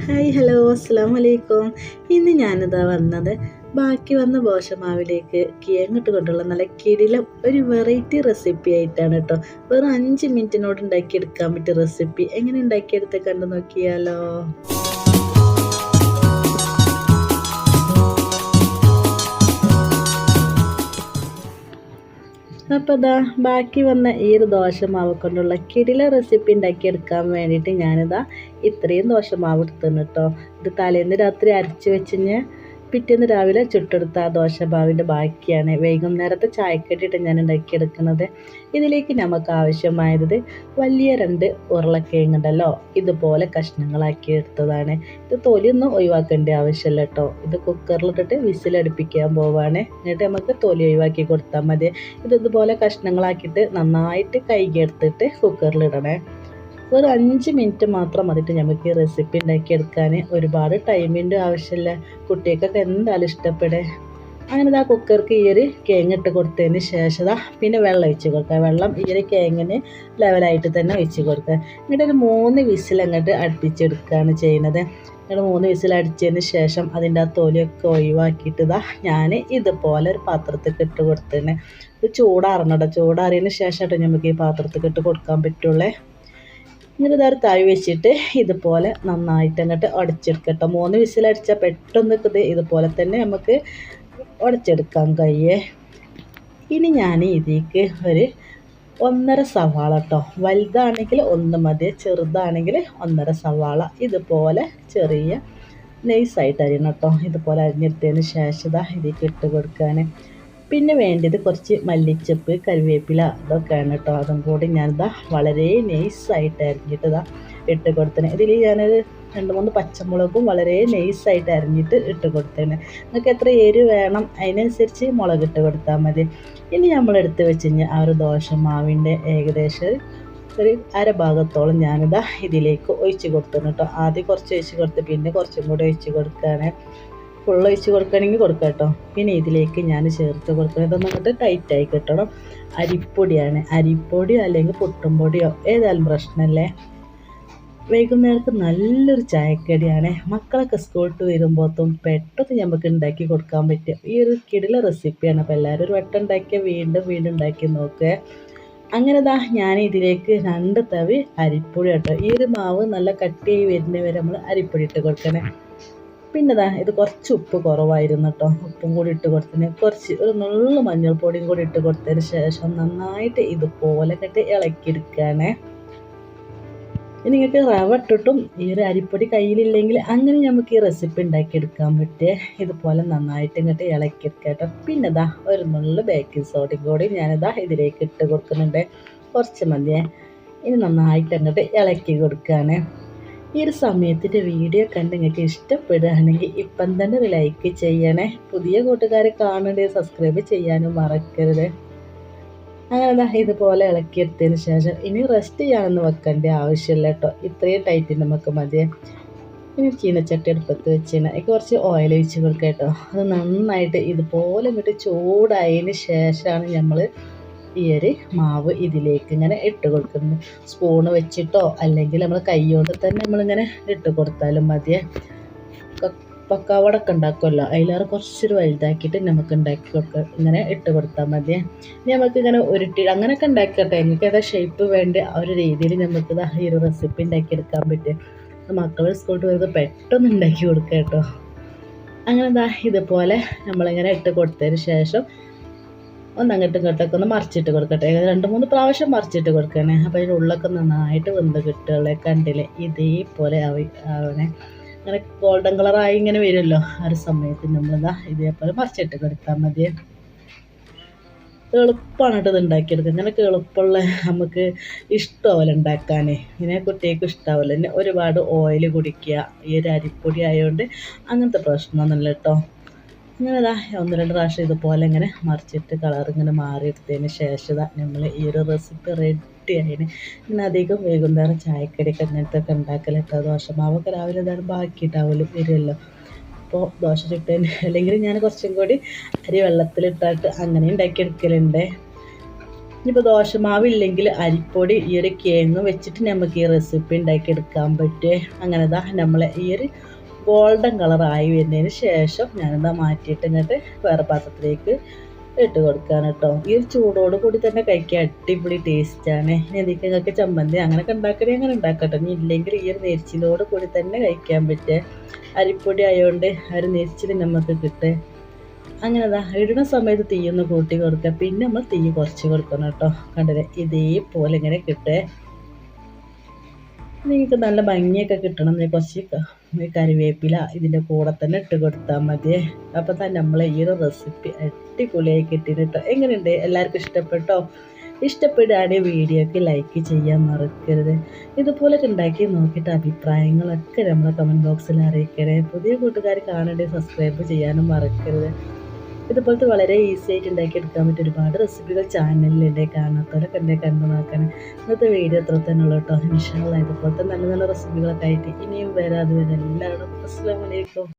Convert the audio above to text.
Hi hello അസ്സാം വലൈക്കും ഇന്ന് ഞാനിതാ വന്നത് ബാക്കി വന്ന ബോഷമാവിലേക്ക് കിഴങ്ങിട്ട് കൊണ്ടുള്ള നല്ല കിടിലം ഒരു വെറൈറ്റി റെസിപ്പി ആയിട്ടാണ് കേട്ടോ. വെറും അഞ്ച് മിനിറ്റിനോട് ഉണ്ടാക്കിയെടുക്കാൻ പറ്റിയ റെസിപ്പി എങ്ങനെ ഉണ്ടാക്കിയെടുത്ത് കണ്ടു നോക്കിയാലോ അപ്പോൾ ഇതാ ബാക്കി വന്ന ഈ ഒരു ദോശമാവ് കൊണ്ടുള്ള കിടില റെസിപ്പി ഉണ്ടാക്കിയെടുക്കാൻ വേണ്ടിയിട്ട് ഞാനിതാ ഇത്രയും ദോശമാവ് എടുത്തുന്നു കേട്ടോ. ഇത് തലേന്ന് രാത്രി അരച്ച് വെച്ചിഞ്ഞ് പിറ്റേന്ന് രാവിലെ ചുട്ടെടുത്ത ആ ദോശമാവിന്റെ ബാക്കിയാണ് വൈകുന്നേരത്തെ ചായക്കട്ടിയിട്ട് ഞാൻ ഉണ്ടാക്കിയെടുക്കുന്നത്. ഇതിലേക്ക് നമുക്ക് ആവശ്യമായത് വലിയ രണ്ട് ഉരുളക്കിഴങ്ങുണ്ടല്ലോ ഇതുപോലെ കഷ്ണങ്ങളാക്കി എടുത്തതാണ്. ഇത് തൊലിയൊന്നും ഒഴിവാക്കേണ്ട ആവശ്യമില്ല കേട്ടോ. ഇത് കുക്കറിലിട്ടിട്ട് വിസിലടുപ്പിക്കാൻ പോവാണ്. എന്നിട്ട് നമുക്ക് തൊലി ഒഴിവാക്കി കൊടുത്താൽ മതി. ഇത് ഇതുപോലെ കഷ്ണങ്ങളാക്കിയിട്ട് നന്നായിട്ട് കൈകെടുത്തിട്ട് കുക്കറിലിടണേ ഒരു അഞ്ച് മിനിറ്റ് മാത്രം മതിട്ട് നമുക്ക് ഈ റെസിപ്പി ഉണ്ടാക്കിയെടുക്കാൻ ഒരുപാട് ടൈമിന്റെ ആവശ്യമില്ല കുട്ടികൾക്കൊക്കെ എന്തായാലും ഇഷ്ടപ്പെടേ. അങ്ങനെ ഇതാ കുക്കർക്ക് ഈ ഒരു ഇട്ട് കൊടുത്തതിന് ശേഷം പിന്നെ വെള്ളം ഒഴിച്ച് കൊടുക്കുക വെള്ളം ഈ ഒരു കേങ്ങിന് ലെവലായിട്ട് തന്നെ ഒഴിച്ച് കൊടുക്കുക എന്നിട്ട് ഒരു മൂന്ന് വിസിൽ അങ്ങോട്ട് അടുപ്പിച്ചെടുക്കുകയാണ് ചെയ്യുന്നത്. എന്നിട്ട് മൂന്ന് വിസിൽ അടിച്ചതിന് ശേഷം അതിന്റെ ആ തൊലിയൊക്കെ ഒഴിവാക്കിയിട്ട് ഇതാ ഞാൻ ഇതുപോലെ ഒരു പാത്രത്തിൽ ഇട്ട് കൊടുത്തേനെ ഇത് ചൂടാറണം കേട്ടോ ചൂടാറിയതിന് ശേഷമായിട്ട് നമുക്ക് ഈ പാത്രത്തിൽ ഇട്ട് കൊടുക്കാൻ പറ്റുള്ളേ. ഇങ്ങനെ ഇതൊരു തഴി വെച്ചിട്ട് ഇതുപോലെ നന്നായിട്ട് അങ്ങോട്ട് ഉടച്ചെടുക്കട്ടോ മൂന്ന് വിസിലടിച്ചാൽ പെട്ടെന്ന് ഇത് ഇതുപോലെ തന്നെ നമുക്ക് ഉടച്ചെടുക്കാൻ കഴിയേ. ഇനി ഞാൻ ഇതിലേക്ക് ഒരു ഒന്നര സവാള കേട്ടോ വലുതാണെങ്കിൽ ഒന്ന് മതി ചെറുതാണെങ്കിൽ ഒന്നര സവാള. ഇതുപോലെ ചെറിയ നൈസായിട്ട് അരിയണം കേട്ടോ ഇതുപോലെ അരിഞ്ഞെടുത്തതിന് ശേഷം ഇതാ ഇതിലേക്ക് ഇട്ട് കൊടുക്കാൻ പിന്നെ വേണ്ടത് കുറച്ച് മല്ലിച്ചപ്പ് കറിവേപ്പില ഇതൊക്കെയാണ് കേട്ടോ. അതും കൂടി ഞാനിതാ വളരെ നൈസായിട്ട് അരിഞ്ഞിട്ട് ഇതാ ഇട്ട് കൊടുത്തേനെ ഇതിൽ ഞാനൊരു രണ്ട് മൂന്ന് പച്ചമുളകും വളരെ നൈസായിട്ട് അരിഞ്ഞിട്ട് ഇട്ട് കൊടുത്തേനെ നിങ്ങൾക്ക് എത്ര എരി വേണം അതിനനുസരിച്ച് മുളക് ഇട്ട് കൊടുത്താൽ മതി. ഇനി നമ്മൾ എടുത്ത് വെച്ച് കഴിഞ്ഞാൽ ആ ഒരു ദോശമാവിന്റെ ഏകദേശം ഒരു അരഭാഗത്തോളം ഞാനിതാ ഇതിലേക്ക് ഒഴിച്ച് കൊടുത്തു കേട്ടോ. ആദ്യം കുറച്ച് ഒഴിച്ച് കൊടുത്ത് പിന്നെ കുറച്ചും കൂടി ഒഴിച്ച് കൊടുക്കുകയാണ്. ഫുൾ ഒഴിച്ച് കൊടുക്കണമെങ്കിൽ കൊടുക്കാം കേട്ടോ. പിന്നെ ഇതിലേക്ക് ഞാൻ ചേർത്ത് കൊടുക്കണം. ഇതൊന്നും ടൈറ്റായി കിട്ടണം. അരിപ്പൊടിയാണ്. അരിപ്പൊടിയോ അല്ലെങ്കിൽ പുട്ടും പൊടിയോ ഏതായാലും പ്രശ്നമല്ലേ? വൈകുന്നേരത്ത് നല്ലൊരു ചായക്കടിയാണ്. മക്കളൊക്കെ സ്കൂളിട്ട് വരുമ്പോഴത്തും പെട്ടെന്ന് നമുക്ക് ഉണ്ടാക്കി കൊടുക്കാൻ പറ്റും ഈ ഒരു കിടില റെസിപ്പിയാണ് അപ്പോൾ എല്ലാവരും ഒരു വട്ടം ഉണ്ടാക്കിയാൽ വീണ്ടും വീണ്ടും ഉണ്ടാക്കി നോക്കുക അങ്ങനെ ദാ ഞാൻ ഇതിലേക്ക് രണ്ട് തവി അരിപ്പൊടി കേട്ടോ ഈ ഒരു മാവ് നല്ല കട്ടിയായി വരുന്നവരെ നമ്മൾ അരിപ്പൊടി ഇട്ട് കൊടുക്കണേ. പിന്നെ ഇതാ ഇത് കുറച്ച് ഉപ്പ് കുറവായിരുന്നു കേട്ടോ ഉപ്പും കൂടി ഇട്ട് കൊടുത്തതിന് കുറച്ച് ഒരു നുള്ളു മഞ്ഞൾപ്പൊടിയും കൂടി ഇട്ട് കൊടുത്തതിന് ശേഷം നന്നായിട്ട് ഇതുപോലെ കെട്ടി ഇളക്കിയെടുക്കുകയാണേ ഇനി നിങ്ങൾക്ക് റവ ഇട്ടിട്ടും ഈ ഒരു അരിപ്പൊടി കയ്യിലില്ലെങ്കിൽ അങ്ങനെ നമുക്ക് ഈ റെസിപ്പി ഉണ്ടാക്കിയെടുക്കാൻ പറ്റിയ ഇതുപോലെ നന്നായിട്ട് ഇങ്ങോട്ട് ഇളക്കിയെടുക്കുക കേട്ടോ പിന്നെ ഇതാ ഒരു നുള്ളു ബേക്കിംഗ് സോഡയും കൂടി ഞാനിതാ ഇതിലേക്ക് ഇട്ട് കൊടുക്കുന്നുണ്ട്. കുറച്ച് മതിയേ. ഇനി നന്നായിട്ട് അങ്ങോട്ട് ഇളക്കി കൊടുക്കുകയാണ് ഈ ഒരു സമയത്തിന്റെ വീഡിയോ കണ്ട് നിങ്ങൾക്ക് ഇഷ്ടപ്പെടുകയാണെങ്കിൽ ഇപ്പം തന്നെ ഒരു ലൈക്ക് ചെയ്യണേ. പുതിയ കൂട്ടുകാരെ കാണണ്ടേ സബ്സ്ക്രൈബ് ചെയ്യാനും മറക്കരുത്. അങ്ങനെ ഇതുപോലെ ഇളക്കിയെടുത്തതിന് ശേഷം ഇനി റെസ്റ്റ് ചെയ്യാനൊന്നും വെക്കേണ്ട ആവശ്യമില്ല കേട്ടോ. ഇത്രയും ടൈറ്റ് നമുക്ക് മതി ഇനി ചീനച്ചട്ടി അടുപ്പത്ത് വെച്ചാൽ കുറച്ച് ഓയിൽ ഒഴിച്ച് കൊടുക്കാം കേട്ടോ. അത് നന്നായിട്ട് ഇതുപോലെ ഇങ്ങോട്ട് ചൂടായതിന് ശേഷമാണ് നമ്മൾ ഈ ഒരു മാവ് ഇതിലേക്ക് ഇങ്ങനെ ഇട്ട് കൊടുക്കുന്നത് സ്പൂണ് വെച്ചിട്ടോ അല്ലെങ്കിൽ നമ്മൾ കൈ കൊണ്ട് തന്നെ നമ്മളിങ്ങനെ ഇട്ട് കൊടുത്താലും മതിയേ പക്കാവടൊക്കെ ഉണ്ടാക്കുമല്ലോ അതിലേറെ കുറച്ചൊരു വലുതാക്കിയിട്ട് നമുക്ക് ഉണ്ടാക്കി കൊടുക്കുക ഇങ്ങനെ ഇട്ട് കൊടുത്താൽ മതി. ഇനി നമുക്ക് ഇങ്ങനെ ഉരുട്ടി അങ്ങനെയൊക്കെ ഉണ്ടാക്കിക്കട്ടെ. എനിക്ക് ഏതാ ഷേപ്പ് വേണ്ട ആ ഒരു രീതിയിൽ നമുക്ക് ഈ ഒരു റെസിപ്പി ഉണ്ടാക്കിയെടുക്കാൻ പറ്റും. മക്കൾ സ്കൂളിൽ വരുന്നത് പെട്ടെന്ന് ഉണ്ടാക്കി കൊടുക്കുക കേട്ടോ. അങ്ങനെ ഇതാ ഇതുപോലെ നമ്മളിങ്ങനെ ഇട്ട് കൊടുത്തതിന് ശേഷം ഒന്ന് അങ്ങോട്ടും ഇങ്ങോട്ടൊക്കെ ഒന്ന് മറിച്ചിട്ട് കൊടുക്കട്ടെ. രണ്ട് മൂന്ന് പ്രാവശ്യം മറിച്ചിട്ട് കൊടുക്കണേ. അപ്പോൾ അതിന്റെ ഉള്ളൊക്കെ നന്നായിട്ട് വെന്ത് കിട്ടുകളെ കണ്ടില്ലേ? ഇതേപോലെ ആവണേ. അങ്ങനെ ഗോൾഡൻ കളറായി ഇങ്ങനെ വരുമല്ലോ ആ ഒരു സമയത്ത് നമ്മളിതാ ഇതേപോലെ മറിച്ചിട്ട് കൊടുത്താൽ മതി. എളുപ്പമാണ് കേട്ടോ ഇത് ഉണ്ടാക്കിയെടുക്കുക ഇങ്ങനെയൊക്കെ എളുപ്പമുള്ള നമുക്ക് ഇഷ്ടമാവില്ല ഉണ്ടാക്കാൻ ഇങ്ങനെ കുട്ടികൾക്ക് ഇഷ്ടമാവില്ല പിന്നെ ഒരുപാട് ഓയിൽ കുടിക്കുക. ഈ ഒരു അരിപ്പൊടി ആയതുകൊണ്ട് അങ്ങനത്തെ പ്രശ്നമൊന്നുമില്ല കേട്ടോ. ഇതാ ഒന്ന് രണ്ട് പ്രാവശ്യം ഇതുപോലെ ഇങ്ങനെ മറിച്ചിട്ട് കളർ ഇങ്ങനെ മാറിയെടുത്തതിന് ശേഷം നമ്മൾ ഈ ഒരു റെസിപ്പി റെഡി ആയിന്. ഇങ്ങനെ അധികം വൈകുന്നേരം ചായക്കടിക്ക് അങ്ങനത്തെ ഒക്കെ ഉണ്ടാക്കലിട്ടോ ദോശമാവൊക്കെ രാവിലെ ഇതാണ് ബാക്കിയിട്ടാവലും വരുമല്ലോ അപ്പോൾ ദോശ ചുട്ടതിന് അല്ലെങ്കിൽ ഞാൻ കുറച്ചും കൂടി അരി വെള്ളത്തിലിട്ടിട്ട് അങ്ങനെ ഉണ്ടാക്കിയെടുക്കലുണ്ട് ഇനിയിപ്പോൾ ദോശമാവില്ലെങ്കിൽ അരിപ്പൊടി ഈ ഒരു കേങ്ങ് വെച്ചിട്ട് നമുക്ക് ഈ റെസിപ്പി ഉണ്ടാക്കി എടുക്കാൻ പറ്റുമേ അങ്ങനെ ഇതാ നമ്മളെ ഈ ഒരു ഗോൾഡൻ കളർ ആയി വരുന്നതിന് ശേഷം ഞാനിതാ മാറ്റിയിട്ട് ഇങ്ങോട്ട് വേറെ പാത്രത്തിലേക്ക് ഇട്ട് കൊടുക്കുകയാണ് കേട്ടോ ഈ ഒരു ചൂടോട് കൂടി തന്നെ കഴിക്കാൻ അടിപൊളി ടേസ്റ്റാണ് എനിക്ക് നിങ്ങൾക്ക് ചമ്മന്തി അങ്ങനെയൊക്കെ ഉണ്ടാക്കണേ അങ്ങനെ ഉണ്ടാക്കട്ടെ. ഇനി ഇല്ലെങ്കിൽ ഈ ഒരു നെരിച്ചിലോട് കൂടി തന്നെ കഴിക്കാൻ പറ്റുക അരിപ്പൊടി ആയതുകൊണ്ട് ആ ഒരു നെരിച്ചിൽ നമുക്ക് കിട്ടുക അങ്ങനെ ദാ ഇടുന്ന സമയത്ത് തീയൊന്ന് കൂട്ടി കൊടുക്കുക പിന്നെ നമ്മൾ തീ കുറച്ച് കൊടുക്കണം കേട്ടോ കണ്ടില്ലേ? ഇതേപോലെ ഇങ്ങനെ കിട്ടേ. നിങ്ങൾക്ക് നല്ല ഭംഗിയൊക്കെ കിട്ടണം കുറച്ച് കറിവേപ്പില ഇതിന്റെ കൂടെ തന്നെ ഇട്ട് കൊടുത്താൽ മതി. അപ്പോൾ തന്നെ നമ്മളെ ഈ ഒരു റെസിപ്പി അടിപൊളിയായി കിട്ടിയിട്ട് കേട്ടോ എങ്ങനെയുണ്ട്? എല്ലാവർക്കും ഇഷ്ടപ്പെട്ടോ? ഇഷ്ടപ്പെടുകയാണെങ്കിൽ വീഡിയോക്ക് ലൈക്ക് ചെയ്യാൻ മറക്കരുത്. ഇതുപോലൊക്കെ ഉണ്ടാക്കി നോക്കിയിട്ട് അഭിപ്രായങ്ങളൊക്കെ നമ്മളെ കമന്റ് ബോക്സിൽ അറിയിക്കണേ. പുതിയ കൂട്ടുകാർ കാണേണ്ടി സബ്സ്ക്രൈബ് ചെയ്യാനും മറക്കരുത്. ഇതുപോലത്തെ വളരെ ഈസി ആയിട്ട് ഉണ്ടാക്കിയെടുക്കാൻ പറ്റിയ ഒരുപാട് റെസിപ്പികൾ ചാനലിലുണ്ട് കാണാത്തവരൊക്കെ ഉണ്ടെങ്കിൽ കണ്ടു ഇന്നത്തെ വീഡിയോ അത്ര തന്നെ ഉള്ളൂ കേട്ടോ ഇൻഷാല്ല ഇതുപോലത്തെ നല്ല നല്ല റെസിപ്പികളൊക്കെ ആയിട്ട് ഇനിയും വരാതെ വരെ എല്ലാവരും അസ്സാം വലൈക്കും